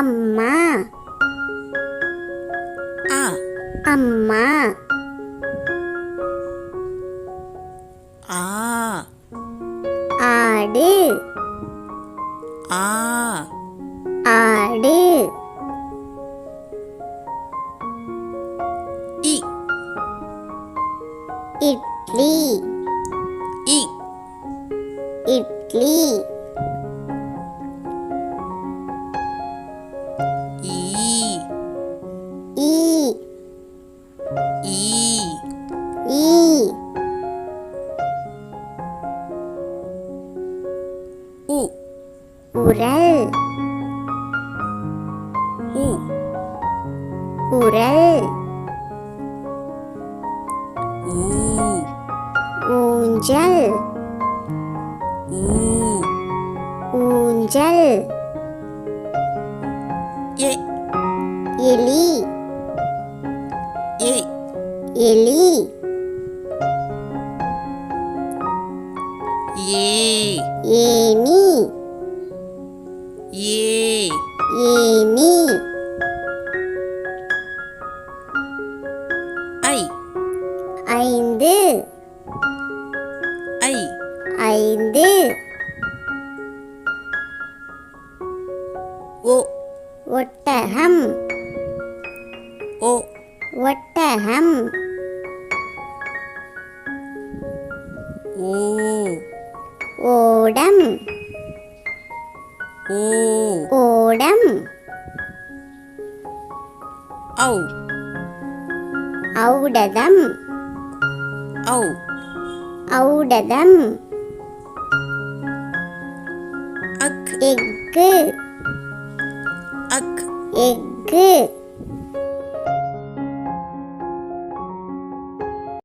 అమ్మ. అమ్మ. ఆడు. ఆడు. ఇడ్లీ. ఇడ్లీ. உரல் ஊ ஊஞ்சல். ஊஞ்சல். எலி. எலி. ஏ ஏனி ஐந்து. ஐ. ஐந்து. ஓ. ஒட்டகம். ஓ. ஒட்டகம். ஓ. ஓடம். ஓ. ஓடம். ஔ. ஔடதம். ஔ ஔடதம்। அக் எக்கு அக் எக்கு